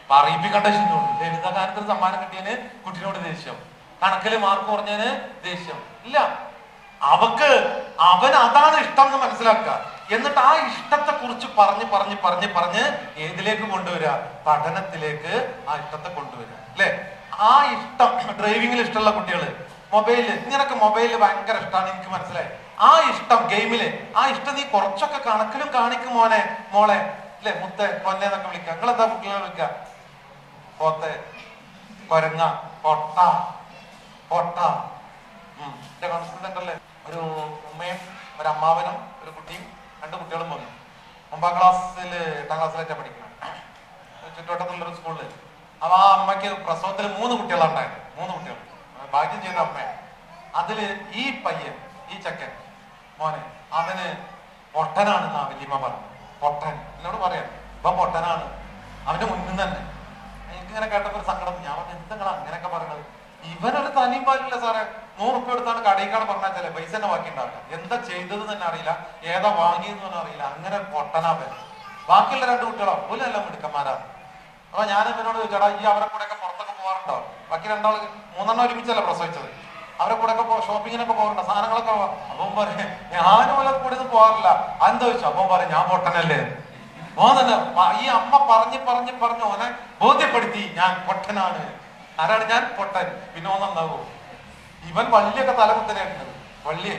പറയിപ്പിക്കേണ്ട ശരിയുള്ളൂ ലളിതഗാനത്തിന് സമ്മാനം കിട്ടിയതിന് കുട്ടിനോട് ദേഷ്യം. കണക്കിൽ മാർക്ക് കുറഞ്ഞതിന് ദേഷ്യം. ഇല്ല. അവക്ക് അവൻ അതാണ് ഇഷ്ടം എന്ന് മനസ്സിലാക്കുക. എന്നിട്ട് ആ ഇഷ്ടത്തെ കുറിച്ച് പറഞ്ഞ് പറഞ്ഞ് പറഞ്ഞ് പറഞ്ഞ് ഏതിലേക്ക് കൊണ്ടുവരിക പഠനത്തിലേക്ക് ആ ഇഷ്ടത്തെ കൊണ്ടുവരിക അല്ലെ? ആ ഇഷ്ടം ഡ്രൈവിംഗിൽ ഇഷ്ടമുള്ള കുട്ടികൾ മൊബൈലിൽ ഇങ്ങനൊക്കെ മൊബൈലിൽ ഭയങ്കര ഇഷ്ടമാണ് എനിക്ക് മനസ്സിലായി. ആ ഇഷ്ടം ഗെയിമിൽ ആ ഇഷ്ടം നീ കുറച്ചൊക്കെ കണക്കിലും കാണിക്കും മോനെ മോളെ. അല്ലെ? മുത്ത പൊന്നെ എന്നൊക്കെ വിളിക്കുക നിങ്ങൾ എന്താ കുട്ടികളെ വിളിക്കുക പോത്തെ കൊരങ്ങ പൊട്ട പൊട്ട. ഉം. എന്റെ കോൺഫിഡന്റ് അല്ലേ ഒരു ഉമ്മയും ഒരു അമ്മാവനും ഒരു കുട്ടിയും രണ്ട് കുട്ടികളും വന്നു. ഒമ്പാം ക്ലാസ്സിൽ എട്ടാം ക്ലാസ്സിലേറ്റാ പഠിക്കണം ചുറ്റുവട്ടത്തുള്ളൊരു സ്കൂളിൽ അപ്പൊ ആ അമ്മയ്ക്ക് പ്രസവത്തിൽ മൂന്ന് കുട്ടികളാണ് കുട്ടികളുണ്ടായിരുന്നു മൂന്ന് കുട്ടികൾ. ഭാഗ്യം ചെയ്ത അമ്മ അതിൽ ഈ പയ്യൻ ഈ ചക്കൻ മോനെ അവന് പൊട്ടനാണെന്നാ വല്യമ്മ പറഞ്ഞു പൊട്ടൻ. എന്നോട് പറയാം ഇപ്പൊ പൊട്ടനാണ്. അവന്റെ മുന്നിൽ തന്നെ. എനിക്ക് ഇങ്ങനെ കേട്ടപ്പോ ഒരു സങ്കടം. ഞാൻ പറഞ്ഞു എന്തെങ്കിലും അങ്ങനെയൊക്കെ പറയണത്? ഇവനൊരു തനിയും പാലില്ല സാറേ. നൂറ് ഉപ്പ് എടുത്താണ് കടയിക്കാണ് പറഞ്ഞാൽ ചില പൈസ തന്നെ ബാക്കി ഉണ്ടാവില്ല എന്താ ചെയ്തത് തന്നെ അറിയില്ല. ഏതാ വാങ്ങിയെന്ന് തന്നെ അറിയില്ല. അങ്ങനെ പൊട്ടനാ പേര് ബാക്കിയുള്ള രണ്ട് കുട്ടികളോ. പോലെല്ലാം മിടുക്കന്മാരാണ് അപ്പൊ ഞാൻ ഇവനോട് ചോദിച്ചാടാ ഈ അവരെ കൂടെ ഒക്കെ പുറത്തൊക്കെ പോകാറുണ്ടോ? ബാക്കി രണ്ടാൾ മൂന്നെണ്ണം ഒരുമിച്ചല്ല പ്രസവിച്ചത്. അവരെ കൂടെ ഒക്കെ ഷോപ്പിങ്ങിനൊക്കെ പോകാറുണ്ടോ? സാധനങ്ങളൊക്കെ അപ്പം പറയും ഞാനും അവരെ കൂടെ ഒന്നും പോകാറില്ല. അതെന്താ ചോദിച്ചു? അപ്പം പറയും ഞാൻ പൊട്ടനല്ലേ. തന്നെ ഈ അമ്മ പറഞ്ഞ് പറഞ്ഞ് പറഞ്ഞ് ഓനെ ബോധ്യപ്പെടുത്തി. ഞാൻ പൊട്ടനാണ്. ആരാണ്? ഞാൻ പൊട്ടൻ. പിന്നെ ഓൻ നന്നാവൂ ഇവൻ വള്ളിയൊക്കെ തലകുത്തനെയാണ് വള്ളി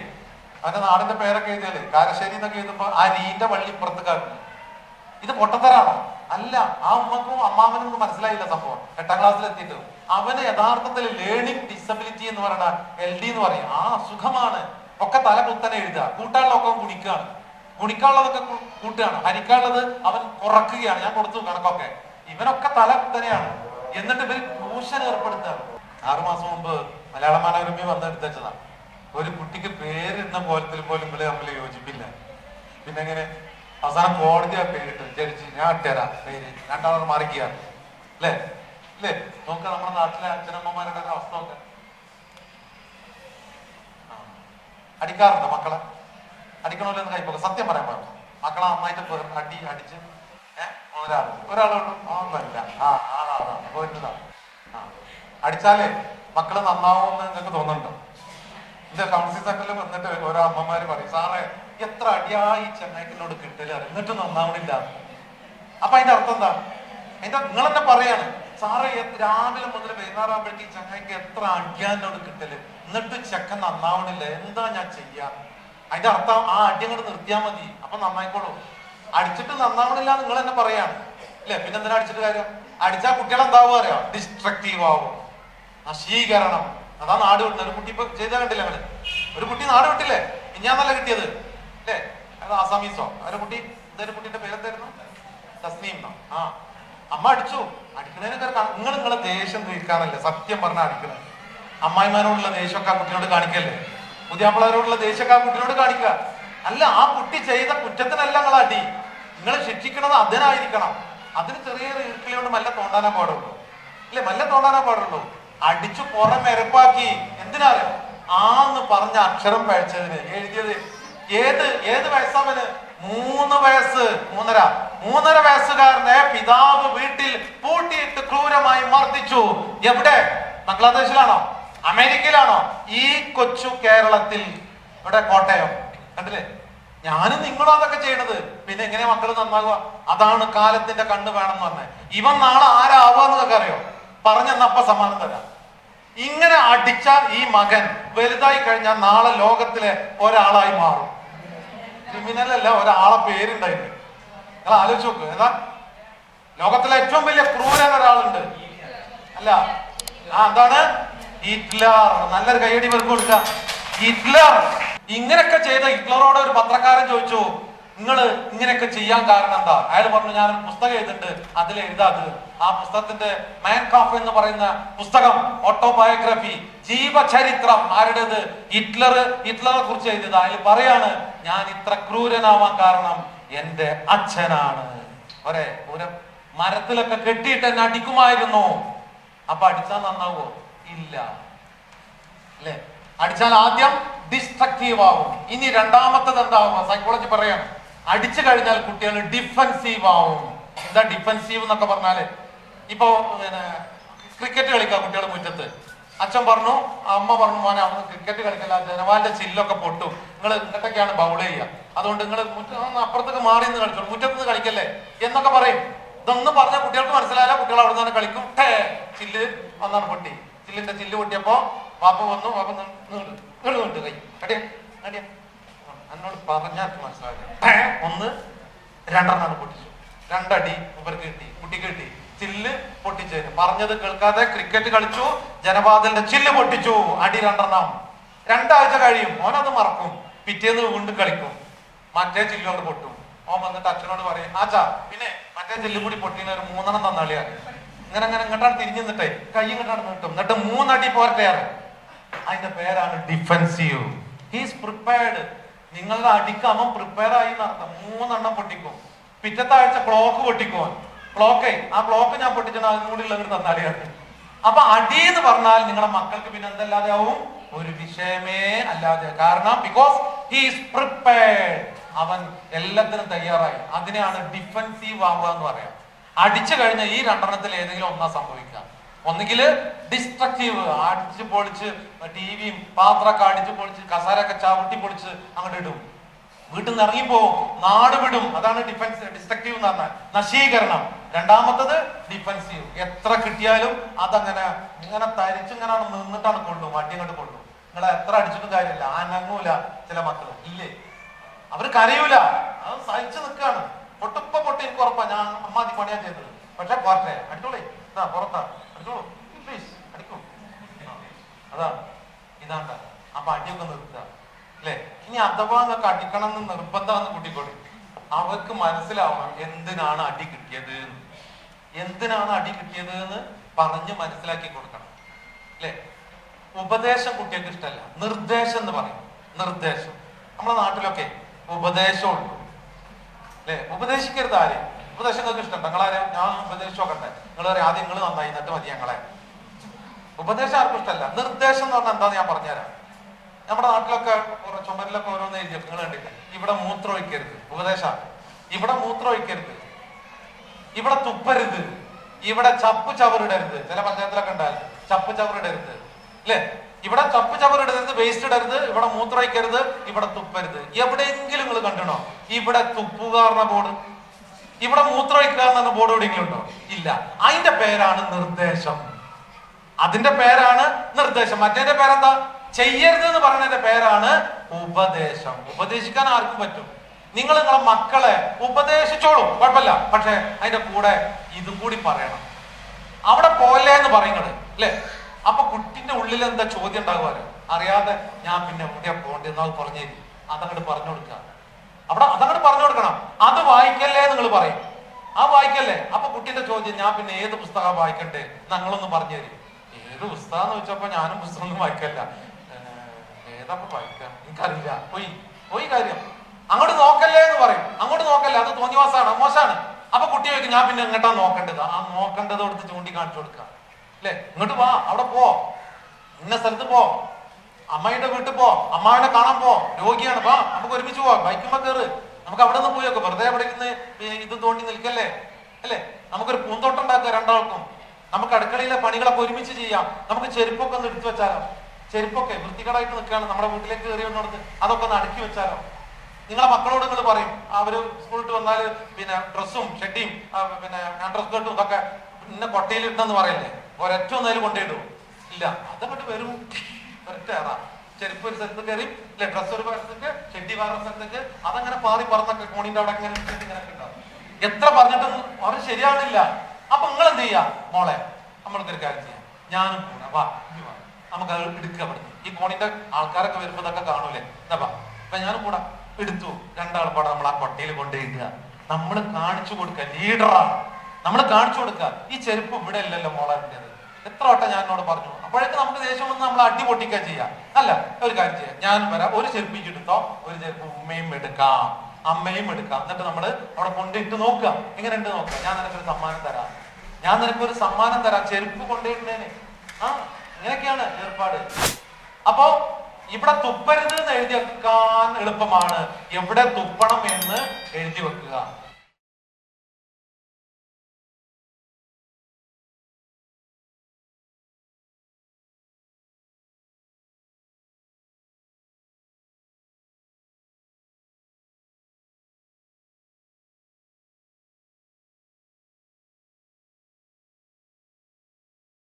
അവന്റെ നാടിന്റെ പേരൊക്കെ എഴുതിയാൽ കാരശ്ശേരി എന്നൊക്കെ എഴുതുമ്പോ ആ രീന്റെ വള്ളി പുറത്ത് കാട്ടുന്നു ഇത് പൊട്ടത്തരാണോ? അല്ല ആ ഉമ്മക്കും അമ്മാവനും ഒന്നും മനസ്സിലായില്ല സംഭവം. എട്ടാം ക്ലാസ്സിൽ എത്തിയിട്ട്. അവന് യഥാർത്ഥത്തിൽ ലേണിംഗ് ഡിസബിലിറ്റി എന്ന് പറയുന്ന എൽ ഡി എന്ന് പറയും. ആ സുഖമാണ് ഒക്കെ തല കുത്തനെ എഴുതുക. കൂട്ടാനുള്ളതൊക്കെ കുണിക്കുകയാണ് കുണിക്കാനുള്ളതൊക്കെ കൂട്ടുകയാണ്. ഹരിക്കാനുള്ളത് അവൻ കുറക്കുകയാണ്. ഞാൻ കൊടുത്തു കണക്കൊക്കെ. ഇവനൊക്കെ തല കുത്തനെയാണ് എന്നിട്ട് ഇവർ ട്യൂഷൻ ഏർപ്പെടുത്തുകയാണ്. ആറു മാസം മുമ്പ് മലയാള മനോരമ വന്നെടുത്തതാണ് ഒരു കുട്ടിക്ക് പേരിടുന്ന കോലത്തിൽ പോലും ഇവിടെ തമ്മിൽ യോജിപ്പില്ല. പിന്നെ എങ്ങനെ? അവസാനം കോടതി ആ പേരിട്ട്. ജഡ്ജി ഞാൻ ഇട്ടുതരാം പേര്. രണ്ടാമത് മാറിക്കുക അല്ലേ? അല്ലേ? നോക്ക നമ്മുടെ നാട്ടിലെ അച്ഛനമ്മമാരുടെ ഒരു അവസ്ഥ നോക്ക അടിക്കാറുണ്ട് മക്കളെ? അടിക്കണമല്ലോ എന്ന് കൈപ്പോക്ക. സത്യം പറയാൻ പാടില്ല മക്കളെ നന്നായിട്ട് അടി അടിച്ച് ഏഹ് ഒരാൾ. ഒരാളുള്ളൂ ഒന്നല്ല ആ ആളാണ് പോയിട്ടുണ്ടാവും അടിച്ചാലേ മക്കൾ നന്നാവുമെന്ന് നിങ്ങൾക്ക് തോന്നുന്നുണ്ടോ? എന്റെ കൗൺസിൽ സെന്ററിൽ വന്നിട്ട് ഓരോ അമ്മമാര് പറയും സാറേ എത്ര അടിയായി ചെന്നൈക്കിനോട് കിട്ടില്ല എന്നിട്ട് നന്നാവണില്ല. അപ്പൊ അതിന്റെ അർത്ഥം എന്താ? അതിന്റെ നിങ്ങൾ തന്നെ പറയാണ് സാറേ രാവിലെ മുതൽ വൈകുന്നേരമാകുമ്പോഴേക്ക് ഈ ചെങ്ങായിക്ക് എത്ര അടിയാനോട് കിട്ടൽ. എന്നിട്ട് ചെക്കൻ നന്നാവണില്ല. എന്താ ഞാൻ ചെയ്യാ? അതിന്റെ അർത്ഥം ആ അടി നിർത്തിയാ മതി. അപ്പൊ നന്നായിക്കോളൂ. അടിച്ചിട്ട് നന്നാവണില്ല നിങ്ങൾ തന്നെ പറയാണ്. അല്ലെ? പിന്നെ എന്തിനാ അടിച്ചിട്ട് കാര്യം? അടിച്ചാ കുട്ടികൾ എന്താവും അറിയാം? ഡിസ്ട്രക്റ്റീവ് ആവും. നശീകരണം. അതാ നാട് വിട്ടത്. ഒരു കുട്ടി ഇപ്പൊ ചെയ്ത കണ്ടില്ല അവന് ഒരു കുട്ടി നാട് വിട്ടില്ലേ? ഇഞ്ഞാന്നല്ല കിട്ടിയത്? അല്ലേ? അത് ആസാമീസോ? അവരെ കുട്ടി ഇതൊരു കുട്ടിന്റെ പേരെന്തായിരുന്നു? തസ്നീം? ആ. അമ്മ അടിച്ചു. അടിക്കണേനൊക്കെ നിങ്ങൾ നിങ്ങളെ ദേഷ്യം തീർക്കാനല്ലേ സത്യം പറഞ്ഞ അടിക്കണേ അമ്മായിമാരോടുള്ള ദേഷ്യമൊക്കെ ആ കുട്ടിനോട് കാണിക്കല്ലേ? പുതിയാപ്പിളാരോടുള്ള ദേഷ്യമൊക്കെ ആ കുട്ടിനോട് കാണിക്കുക. അല്ല ആ കുട്ടി ചെയ്ത കുറ്റത്തിനല്ല നിങ്ങൾ അടി. നിങ്ങൾ ശിക്ഷിക്കണത് അതിനായിരിക്കണം. അതിന് ചെറിയ മല്ല മെല്ലെ തോണ്ടാനാ പാടുള്ളൂ. അല്ലെ? മല്ല തോണ്ടാനാ പാടുള്ളൂ. അടിച്ചു പുറം എരപ്പാക്കി എന്തിനാറിയോ ആന്ന് പറഞ്ഞ അക്ഷരം പഴച്ചതിന്. എഴുതിയത് ഏത് ഏത് വയസ്സവന്? മൂന്ന് വയസ്സ്. മൂന്നര. മൂന്നര വയസ്സുകാരനെ പിതാവ് വീട്ടിൽ പൂട്ടിയിട്ട് ക്രൂരമായി മർദ്ദിച്ചു. എവിടെ? ബംഗ്ലാദേശിലാണോ? അമേരിക്കയിലാണോ? ഈ കൊച്ചു കേരളത്തിൽ. ഇവിടെ കോട്ടയം. കണ്ടില്ലേ? ഞാനും നിങ്ങളും അതൊക്കെ ചെയ്യണത്. പിന്നെ എങ്ങനെ മക്കൾ നന്നാകുക അതാണ് കാലത്തിന്റെ കണ്ണ് വേണം എന്ന് പറഞ്ഞത് ഇവൻ നാളെ ആരാവുക എന്നൊക്കെ അറിയോ? പറഞ്ഞെന്നപ്പ സമ്മാനം തരാം. ഇങ്ങനെ അടിച്ച ഈ മകൻ വലുതായി കഴിഞ്ഞാൽ നാളെ ലോകത്തിലെ ഒരാളായി മാറും. ക്രിമിനൽ അല്ല ഒരാളെ പേരുണ്ടായിരുന്നു. നിങ്ങൾ ആലോചിച്ച് നോക്ക് ഏതാ? ലോകത്തിലെ ഏറ്റവും വലിയ ക്രൂരൻ ഒരാളുണ്ട്. അല്ല ആ എന്താണ്? ഹിറ്റ്ലർ. നല്ലൊരു കൈയടി പേർക്ക് കൊടുക്ക. ഹിറ്റ്ലർ. ഇങ്ങനെയൊക്കെ ചെയ്ത ഹിറ്റ്ലറോട് ഒരു പത്രക്കാരൻ ചോദിച്ചു നിങ്ങൾ ഇങ്ങനെയൊക്കെ ചെയ്യാൻ കാരണം എന്താ? അയാൾ പറഞ്ഞു ഞാൻ പുസ്തകം എഴുതിണ്ട് അതിൽ എഴുതാത് ആ പുസ്തകത്തിന്റെ മാൻ കാഫ് എന്ന് പറയുന്ന പുസ്തകം ഓട്ടോബയോഗ്രഫി ജീവചരിത്രം ആരുടേത്? ഹിറ്റ്ലർ ഹിറ്റ്ലറെ കുറിച്ച് എഴുതിയത്. അതിൽ പറയാണ് ഞാൻ ഇത്ര ക്രൂരനാവാൻ കാരണം എന്റെ അച്ഛനാണ്. ഒരേ ഒരു മരത്തിലൊക്കെ കെട്ടിയിട്ട് എന്നെ അടിക്കുമായിരുന്നു. അപ്പൊ അടിച്ചാൽ നന്നാവോ? ഇല്ല. അല്ലേ? അടിച്ചാൽ ആദ്യം ഡിസ്ട്രക്റ്റീവ് ആവും. ഇനി രണ്ടാമത്തത് എന്താവും? സൈക്കോളജി പറയാണ്. അടിച്ചു കഴിഞ്ഞാൽ കുട്ടികൾ ഡിഫൻസീവ് ആവും. എന്താ ഡിഫൻസീവ് എന്നൊക്കെ പറഞ്ഞാൽ? ഇപ്പൊ പിന്നെ ക്രിക്കറ്റ് കളിക്കാം കുട്ടികൾ മുറ്റത്ത്. അച്ഛൻ പറഞ്ഞു അമ്മ പറഞ്ഞു മോനെ അവന് ക്രിക്കറ്റ് കളിക്കല ജനവാന്റെ ചില്ലൊക്കെ പൊട്ടും. നിങ്ങൾ ഇങ്ങോട്ടൊക്കെയാണ് ബൗൾ ചെയ്യുക. അതുകൊണ്ട് നിങ്ങൾ അപ്പുറത്തേക്ക് മാറി നിന്ന് കളിച്ചോളൂ. മുറ്റത്ത് നിന്ന് കളിക്കല്ലേ? എന്നൊക്കെ പറയും. ഇതൊന്നും പറഞ്ഞ കുട്ടികൾക്ക് മനസ്സിലായ കുട്ടികൾ അവിടെ തന്നെ കളിക്കും. ചില്ല് വന്നാണ് പൊട്ടി. ചില്ലിന്റെ ചില്ല് പൊട്ടിയപ്പോ പാപ്പ വന്നു. പാപ്പ നീണ്ട്. കൈ. അടിയ. എന്നോട് പറഞ്ഞാൽ മനസ്സിലാക്കാം ഒന്ന് രണ്ടെണ്ണം പൊട്ടിച്ചു. രണ്ടടി ഇവർക്ക് കിട്ടി കുട്ടിക്ക് കിട്ടി. ചില്ല് പൊട്ടിച്ചതിന് പറഞ്ഞത് കേൾക്കാതെ ക്രിക്കറ്റ് കളിച്ചു ജനപാതലിന്റെ ചില്ല് പൊട്ടിച്ചു. അടി രണ്ടെണ്ണം. രണ്ടാഴ്ച കഴിയും. ഓനത് മറക്കും. പിറ്റേന്ന് വീണ്ടും കളിക്കും. മറ്റേ ചില്ലോട് പൊട്ടും. ഓൻ വന്നിട്ട് അച്ഛനോട് പറയും ആച്ചാ പിന്നെ മറ്റേ ചില്ല് കൂടി പൊട്ടിന് ഒരു മൂന്നെണ്ണം തന്നാളിയാണ് ഇങ്ങനെ അങ്ങനെ ഇങ്ങോട്ടാണ് തിരിഞ്ഞു നിന്നിട്ടേ കൈ ഇങ്ങോട്ടാണ് നീട്ടും. എന്നിട്ട് മൂന്നടി പോരട്ടെയാണ് അതിന്റെ പേരാണ് ഡിഫൻസീവ്. ഹീസ് പ്രിപ്പയർഡ് നിങ്ങളുടെ അടിക്ക് അവൻ പ്രിപ്പയർ ആയി നടത്താം മൂന്നെണ്ണം പൊട്ടിക്കും. പിറ്റത്തെ ആഴ്ച ക്ലോക്ക് പൊട്ടിക്കോ ക്ലോക്കേ ആ ക്ലോക്ക് ഞാൻ പൊട്ടിച്ചാൽ അതിനും കൂടി ഉള്ളത് തന്നാളിയാണ് അപ്പൊ അടി എന്ന് പറഞ്ഞാൽ നിങ്ങളുടെ മക്കൾക്ക് പിന്നെ എന്തല്ലാതെ ആവും? ഒരു വിഷയമേ അല്ലാതെ. കാരണം ബിക്കോസ് ഹീസ് പ്രിപ്പയർഡ് അവൻ എല്ലാത്തിനും തയ്യാറായി. അതിനെയാണ് ഡിഫൻസീവ് ആവുക എന്ന് പറയാം. അടിച്ചു കഴിഞ്ഞ ഈ രണ്ടെണ്ണത്തിൽ ഏതെങ്കിലും ഒന്നാ സംഭവിക്കുക. ഒന്നുകിൽ ഡിസ്ട്രക്റ്റീവ് അടിച്ച് പൊളിച്ച് ടിവിയും പാത്രമൊക്കെ അടിച്ച് പൊളിച്ച് കസാരൊക്കെ ചവിട്ടി പൊളിച്ച് അങ്ങോട്ട് ഇടും. വീട്ടിൽ നിന്ന് ഇറങ്ങിപ്പോവും നാട് വിടും. അതാണ് ഡിഫൻസ് ഡിസ്ട്രക്റ്റീവ് എന്ന് പറഞ്ഞാൽ. നശീകരണം. രണ്ടാമത്തത് ഡിഫൻസീവ് എത്ര കിട്ടിയാലും അതങ്ങനെ ഇങ്ങനെ തരിച്ചിങ്ങനെ നിന്നിട്ടാണ് കൊള്ളും വണ്ടി അങ്ങോട്ട് നിങ്ങൾ എത്ര അടിച്ചിട്ടും കാര്യമില്ല. അനങ്ങൂല ചില മക്കൾ ഇല്ലേ? അവർ കരയൂല. അത് സഹിച്ചു നിൽക്കുകയാണ് പൊട്ടുപ്പ പൊട്ടി എനിക്ക് ഉറപ്പാണ് ഞാൻ അമ്മാതി പണിയാ ചെയ്തത്. പക്ഷെ പോട്ടെ അടിച്ചോളേ. ഇതാ പുറത്താ. അടിച്ചോളൂ പ്ലീസ് അടിക്കൂ. അതാ അതാണ് ഇതാണ്ട. അപ്പൊ അടിയൊക്കെ നിർത്തുക. അല്ലെ? ഇനി അഥവാ നിങ്ങൾക്ക് അടിക്കണം എന്ന് നിർബന്ധമെന്ന് കൂട്ടിക്കോളി അവർക്ക് മനസ്സിലാവണം എന്തിനാണ് അടി കിട്ടിയത്. എന്തിനാണ് അടി കിട്ടിയത് എന്ന് പറഞ്ഞ് മനസ്സിലാക്കി കൊടുക്കണം. അല്ലെ? ഉപദേശം കുട്ടികൾക്ക് ഇഷ്ടമല്ല. നിർദ്ദേശം എന്ന് പറയും. നിർദ്ദേശം. നമ്മുടെ നാട്ടിലൊക്കെ ഉപദേശമുള്ളൂ അല്ലെ? ഉപദേശിക്കരുത് ആരെയും. ഉപദേശം നിങ്ങൾക്ക് ഇഷ്ടം നിങ്ങളാരെ ഞാൻ ഉപദേശിച്ചു നോക്കട്ടെ. നിങ്ങൾ പറയും ആദ്യം നിങ്ങൾ നന്നായി എന്നിട്ട് മതി ഞങ്ങളെ. ഉപദേശം ആർക്കും ഇഷ്ടമല്ല. നിർദ്ദേശം എന്ന് പറഞ്ഞാൽ എന്താന്ന് ഞാൻ പറഞ്ഞുതരാം. നമ്മുടെ നാട്ടിലൊക്കെ കുറെ ചുമരിലൊക്കെ ഓരോന്ന് എഴുതി നിങ്ങൾ കണ്ടില്ലേ? ഇവിടെ മൂത്രം ഒഴിക്കരുത്. ഉപദേശമാണ് ഇവിടെ മൂത്രം ഒഴിക്കരുത്. ഇവിടെ തുപ്പരുത്. ഇവിടെ ചപ്പ് ചവറിടരുത്. ചില പഞ്ചായത്തിലൊക്കെ ഉണ്ടായാലും ചപ്പ് ചവറിടരുത്. അല്ലേ ഇവിടെ ചപ്പ് ചവറിടരുത് വേസ്റ്റ് ഇടരുത് ഇവിടെ മൂത്രം ഒഴിക്കരുത് ഇവിടെ തുപ്പരുത്. എവിടെയെങ്കിലും നിങ്ങൾ കണ്ടണോ ഇവിടെ തുപ്പുകാരണ ബോർഡ്. ഇവിടെ മൂത്രമൊഴിക്കുക എന്ന ബോർഡ് എവിടെയെങ്കിലും ഉണ്ടോ ഇല്ല. അതിന്റെ പേരാണ് നിർദ്ദേശം. അതിന്റെ പേരാണ് നിർദ്ദേശം. മറ്റേന്റെ പേരെന്താ? ചെയ്യരുത് എന്ന് പറയുന്നതിന്റെ പേരാണ് ഉപദേശം. ഉപദേശിക്കാൻ ആർക്കും പറ്റും. നിങ്ങൾ നിങ്ങളെ മക്കളെ ഉപദേശിച്ചോളൂ. കുഴപ്പമില്ല. പക്ഷെ അതിന്റെ കൂടെ ഇതും കൂടി പറയണം. അവിടെ പോലെ എന്ന് പറയുന്നത് അല്ലെ? അപ്പൊ കുട്ടിന്റെ ഉള്ളിൽ എന്താ ചോദ്യം ഉണ്ടാകുമല്ലോ അറിയാതെ ഞാൻ പിന്നെ എവിടെയാ പോകേണ്ടതെന്ന് എന്നാൽ പറഞ്ഞു തരും അതങ്ങോട്ട് പറഞ്ഞു കൊടുക്കുക. അവിടെ അതങ്ങോട്ട് പറഞ്ഞു കൊടുക്കണം. അത് വായിക്കല്ലേ നിങ്ങൾ പറയും. ആ വായിക്കല്ലേ? അപ്പൊ കുട്ടിന്റെ ചോദ്യം ഞാൻ പിന്നെ ഏത് പുസ്തകം വായിക്കണ്ടേ? ഞങ്ങളൊന്ന് പറഞ്ഞു തരും. ഏത് പുസ്തകം വെച്ചപ്പോ ഞാനും പുസ്തകം വായിക്കല്ല ഏതപ്പോ ഏതാ വായിക്കാം? എനിക്കറിയില്ല. പോയി. പോയി കാര്യം. അങ്ങോട്ട് നോക്കല്ലേ എന്ന് പറയും. അങ്ങോട്ട് നോക്കല്ലേ. അത് തോന്നിവാസാണ്. മോശമാണ് അപ്പൊ കുട്ടി ചോദിക്കും ഞാൻ പിന്നെ എങ്ങോട്ടാ നോക്കേണ്ടത്? ആ നോക്കേണ്ടത് കൊടുത്ത് ചൂണ്ടിക്കാണിച്ചു കൊടുക്കാം. അല്ലെ? ഇങ്ങോട്ട് വാ. അവിടെ പോ. ഇന്ന സ്ഥലത്ത് പോ. അമ്മയുടെ വീട്ടിൽ പോ. അമ്മാവിനെ കാണാൻ പോ. രോഗിയാണ്. വാ നമുക്ക് ഒരുമിച്ച് പോവാം. ബൈക്കുമ്പോ കയറ് നമുക്ക് അവിടെ നിന്ന് പോയൊക്കെ വെറുതെ അവിടെ ഇരുന്ന് ഇത് തോണ്ടി നിൽക്കല്ലേ? അല്ലേ? നമുക്കൊരു പൂന്തോട്ടം ഉണ്ടാക്കുക രണ്ടാൾക്കും. നമുക്ക് അടുക്കളയിലെ പണികളൊക്കെ ഒരുമിച്ച് ചെയ്യാം. നമുക്ക് ചെരുപ്പൊക്കെ ഒന്ന് എടുത്തു വെച്ചാലോ? ചെരുപ്പൊക്കെ വൃത്തികേടായിട്ട് നിൽക്കുകയാണ്. നമ്മുടെ വീട്ടിലേക്ക് കയറി വന്നിടത്ത് അതൊക്കെ ഒന്ന് അടുക്കി വെച്ചാലോ? നിങ്ങളെ മക്കളോട് നിങ്ങൾ പറയും. അവർ സ്കൂളിട്ട് വന്നാൽ പിന്നെ ഡ്രസ്സും ഷെഡിയും പിന്നെ ഡ്രസ് സ്കേർട്ടും ഇതൊക്കെ ഇന്ന കൊട്ടയിൽ ഇട്ടെന്ന് പറയല്ലേ? ഒരൊറ്റ ഒന്നതിൽ കൊണ്ടിടും ഇല്ല അതങ്ങോട്ട് വരും. ഏറാ ചെരുപ്പ് ഒരു സ്ഥലത്ത് കയറി അല്ലെ ഡ്രസ് ഒരു സ്ഥലത്തേക്ക് ചെട്ടി വേറെ സ്ഥലത്തേക്ക് അതങ്ങനെ പാറി പറന്നൊക്കെ കോണിന്റെ അവിടെ ഇങ്ങനെ ഉണ്ടാവും. എത്ര പറഞ്ഞിട്ടും അവർ ശരിയാണില്ല അപ്പൊ നിങ്ങൾ എന്ത് ചെയ്യാ? മോളെ നമ്മൾക്കൊരു കാര്യം ചെയ്യാം. ഞാനും പോണേ. വാ നമുക്ക് അത് എടുക്കുക പറഞ്ഞു ഈ കോണിന്റെ ആൾക്കാരൊക്കെ വരുമ്പോ ഇതൊക്കെ കാണൂലേ? എന്താ അപ്പൊ ഞാനും കൂടെ. എടുത്തു. രണ്ടാൾ പാടെ നമ്മൾ ആ കൊട്ടയിൽ കൊണ്ടുപോയിടുക. നമ്മൾ കാണിച്ചു കൊടുക്കുക. ലീഡറാണ്. നമ്മൾ കാണിച്ചു കൊടുക്കുക. ഈ ചെരുപ്പ് ഇവിടെ ഇല്ലല്ലോ മോളാന്റെത് എത്ര വട്ടം ഞാൻ എന്നോട് പറഞ്ഞു? അപ്പോഴേക്ക് നമുക്ക് ദേഷ്യം വന്ന് നമ്മൾ അടിപൊട്ടിക്കുക ചെയ്യാം. അല്ല ഒരു കാര്യം ചെയ്യാം. ഞാൻ വരാം. ഒരു ചെരുപ്പ് ഇജ്ജ് എടുത്തോ? ഒരു ചെരുപ്പ് ഉമ്മയും എടുക്കാം. അമ്മയും എടുക്കാം. എന്നിട്ട് നമ്മൾ അവിടെ കൊണ്ടിട്ട് നോക്കുക. എങ്ങനെയുണ്ട് നോക്കുക? ഞാൻ നിനക്കൊരു സമ്മാനം തരാം. ഞാൻ നിനക്കൊരു സമ്മാനം തരാം. ചെരുപ്പ് കൊണ്ടിട്ടേനെ ആ ഇങ്ങനെയൊക്കെയാണ് ഏർപ്പാട്. അപ്പോ ഇവിടെ തുപ്പരുത് എന്ന് എഴുതി വെക്കാൻ എളുപ്പമാണ്. എവിടെ തുപ്പണം എന്ന് എഴുതി വെക്കുക.